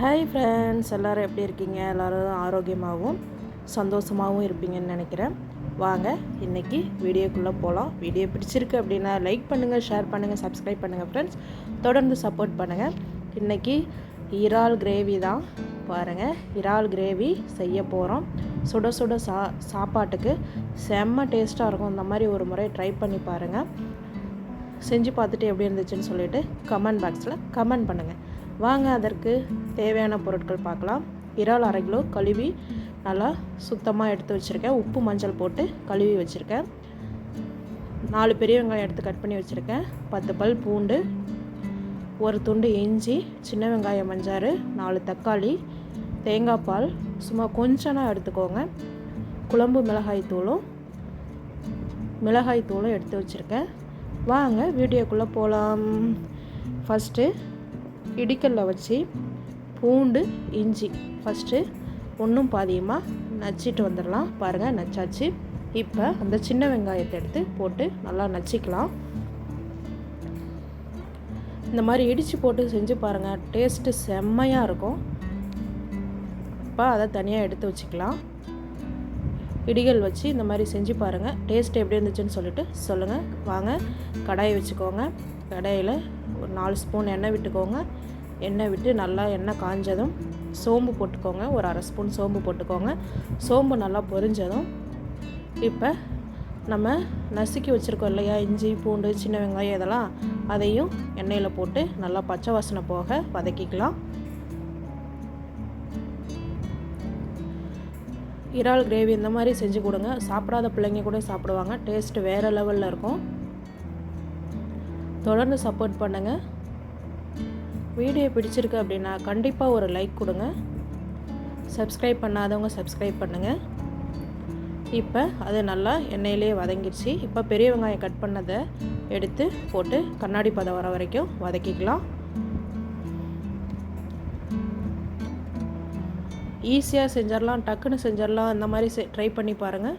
Hi friends எல்லோரும் எப்படி இருக்கீங்க? எல்லோரும் ஆரோக்கியமாகவும் சந்தோஷமாகவும் இருப்பீங்கன்னு நினைக்கிறேன். வாங்க இன்றைக்கி வீடியோக்குள்ளே போகலாம் வீடியோ பிடிச்சிருக்கு அப்படின்னா லைக் பண்ணுங்கள் ஷேர் பண்ணுங்கள் சப்ஸ்கிரைப் பண்ணுங்கள் ஃப்ரெண்ட்ஸ் தொடர்ந்து சப்போர்ட் பண்ணுங்கள் இன்றைக்கி இறால் கிரேவி தான். பாருங்கள் இறால் கிரேவி செய்ய போகிறோம் சுட சுட சா சாப்பாட்டுக்கு செம்ம டேஸ்ட்டாக இருக்கும். இந்த மாதிரி ஒரு முறை ட்ரை பண்ணி பாருங்கள் செஞ்சு பார்த்துட்டு எப்படி இருந்துச்சுன்னு சொல்லிவிட்டு கமெண்ட் பாக்ஸில் கமெண்ட் பண்ணுங்கள் வாங்க அதற்கு தேவையான பொருட்கள் பார்க்கலாம். இறால் அரை கிலோ கழுவி நல்லா சுத்தமாக எடுத்து வச்சுருக்கேன். உப்பு மஞ்சள் போட்டு கழுவி வச்சுருக்கேன். நாலு பெரிய வெங்காயம் எடுத்து கட் பண்ணி வச்சுருக்கேன். பத்து பல் பூண்டு ஒரு துண்டு இஞ்சி சின்ன வெங்காயம் மஞ்சாறு நாலு தக்காளி தேங்காய் பால். சும்மா கொஞ்சம்னா எடுத்துக்கோங்க. குழம்பு மிளகாய் தூளும் மிளகாய் தூளும் எடுத்து வச்சுருக்கேன். வாங்க வீடியோக்குள்ளே போகலாம் ஃபஸ்ட்டு இடிக்கல்ல வச்சு பூண்டு இஞ்சி ஃபஸ்ட்டு ஒன்றும் பாதியமாக நச்சிட்டு வந்துடலாம். பாருங்கள் நச்சாச்சு. இப்போ அந்த சின்ன வெங்காயத்தை எடுத்து போட்டு நல்லா நச்சிக்கலாம். இந்த மாதிரி இடித்து போட்டு செஞ்சு பாருங்கள் டேஸ்ட்டு செம்மையாக இருக்கும். இப்போ அதை தனியாக எடுத்து வச்சுக்கலாம். இடிகள் வச்சு இந்த மாதிரி செஞ்சு பாருங்கள் டேஸ்ட் எப்படி இருந்துச்சுன்னு சொல்லிட்டு சொல்லுங்கள் வாங்க கடாயை வச்சுக்கோங்க. கடையில் ஒரு நாலு ஸ்பூன் எண்ணெய் விட்டுக்கோங்க. எண்ணெய் விட்டு நல்லா எண்ணெய் காஞ்சதும் சோம்பு போட்டுக்கோங்க. ஒரு அரை ஸ்பூன் சோம்பு போட்டுக்கோங்க. சோம்பு நல்லா பொரிஞ்சதும் இப்போ நம்ம நசுக்கி வச்சுருக்கோம் இல்லையா? இஞ்சி பூண்டு சின்ன வெங்காயம் இதெல்லாம் அதையும் எண்ணெயில் போட்டு நல்லா பச்சை வாசனை போக வதக்கிக்கலாம். இறால் கிரேவி இந்த மாதிரி செஞ்சு கொடுங்க. சாப்பிடாத பிள்ளைங்க கூட சாப்பிடுவாங்க. டேஸ்ட்டு வேறு லெவலில் இருக்கும். தொடர்ந்து சப்போர்ட் பண்ணுங்கள் வீடியோ பிடிச்சிருக்கு அப்படின்னா கண்டிப்பாக ஒரு லைக் கொடுங்க. சப்ஸ்கிரைப் பண்ணாதவங்க சப்ஸ்கிரைப் பண்ணுங்கள் இப்போ அது நல்லா எண்ணெயிலே வதங்கிடுச்சு. இப்போ பெரிய வெங்காயம் கட் பண்ணதை எடுத்து போட்டு கண்ணாடி பதம் வர வரைக்கும் வதக்கிக்கலாம். ஈஸியாக செஞ்சிடலாம் டக்குன்னு செஞ்சிடலாம். அந்த மாதிரி ட்ரை பண்ணி பாருங்கள்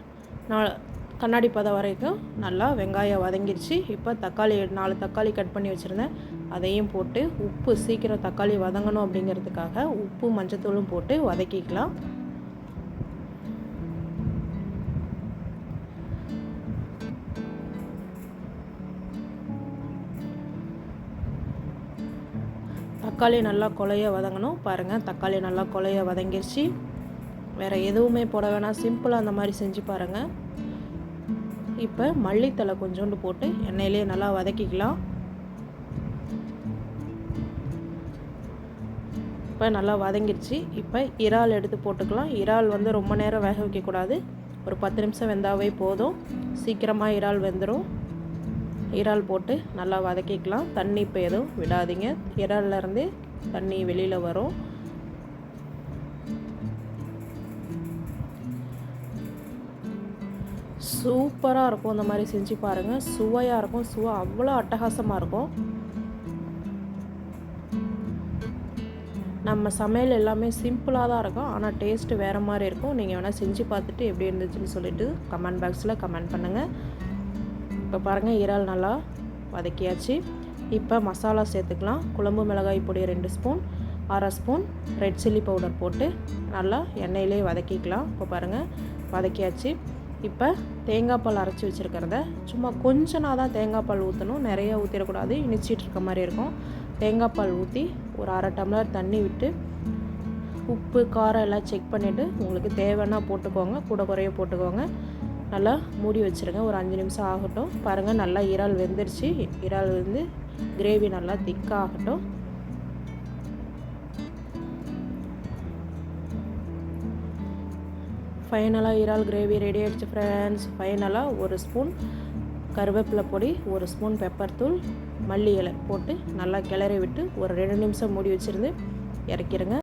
நான் கண்ணாடி பதம் வரைக்கும் நல்லா வெங்காயம் வதங்கிடுச்சு இப்போ தக்காளி நாலு தக்காளி கட் பண்ணி வச்சுருந்தேன். அதையும் போட்டு உப்பு சீக்கிரம் தக்காளி வதங்கணும் அப்படிங்கிறதுக்காக உப்பு மஞ்சத்தூளும் போட்டு வதக்கிக்கலாம். தக்காளி நல்லா கொலைய வதங்கணும். பாருங்கள் தக்காளி நல்லா கொலைய வதங்கிருச்சு. வேறு எதுவுமே போட வேணாம். சிம்பிளாக அந்த மாதிரி செஞ்சு பாருங்கள் இப்போ மல்லித்தலை கொஞ்சோண்டு போட்டு எண்ணெயிலே நல்லா வதக்கிக்கலாம். இப்போ நல்லா வதங்கிடுச்சு இப்போ இறால் எடுத்து போட்டுக்கலாம். இறால் வந்து ரொம்ப நேரம் வேக வைக்கக்கூடாது. ஒரு பத்து நிமிஷம் வெந்தாவே போதும். சீக்கிரமாக இறால் வெந்துடும் இறால் போட்டு நல்லா வதக்கிக்கலாம். தண்ணி இப்போ எதுவும் விடாதீங்க. இறால்லேருந்து தண்ணி வெளியில் வரும். சூப்பராக இருக்கும் இந்த மாதிரி செஞ்சு பாருங்கள் சுவையாக இருக்கும். சுவை அவ்வளோ அட்டகாசமாக இருக்கும். நம்ம சமையல் எல்லாமே சிம்பிளாக தான் இருக்கும். ஆனால் டேஸ்ட்டு வேறு மாதிரி இருக்கும். நீங்கள் வேணால் செஞ்சு பார்த்துட்டு எப்படி இருந்துச்சுன்னு சொல்லிவிட்டு கமெண்ட் பாக்ஸில் கமெண்ட் பண்ணுங்கள் இப்போ பாருங்கள் இறால் நல்லா வதக்கியாச்சு. இப்போ மசாலா சேர்த்துக்கலாம். குழம்பு மிளகாய் பொடி ரெண்டு ஸ்பூன் அரை ஸ்பூன் ரெட் சில்லி பவுடர் போட்டு நல்லா எண்ணெயிலே வதக்கிக்கலாம். இப்போ பாருங்கள் வதக்கியாச்சு. இப்போ தேங்காய் பால் அரைச்சி வச்சுருக்கிறத சும்மா கொஞ்சமாக தான் தேங்காய் பால் ஊற்றணும் நிறைய ஊற்றிடக்கூடாது இனிச்சிட்டு இருக்க மாதிரி இருக்கும். தேங்காய் பால் ஊற்றி ஒரு அரை டம்ளர் தண்ணி விட்டு உப்பு காரம் எல்லாம் செக் பண்ணிவிட்டு உங்களுக்கு தேவைன்னா போட்டுக்கோங்க. கூட குறைய போட்டுக்கோங்க. நல்லா மூடி வச்சுருங்க. ஒரு அஞ்சு நிமிஷம் ஆகட்டும். பாருங்கள் நல்லா இறால் வெந்துருச்சு. இறால் வந்து கிரேவி நல்லா திக்காகட்டும் ஃபைனலாக இறால் கிரேவி ரெடி ஆகிடுச்சு ஃப்ரெண்ட்ஸ் ஃபைனலாக ஒரு ஸ்பூன் கருவேப்பிலை பொடி ஒரு ஸ்பூன் பெப்பர் தூள் மல்லி இலை போட்டு நல்லா கிளறி விட்டு ஒரு ரெண்டு நிமிஷம் மூடி வச்சுருந்து இறக்கிடுங்க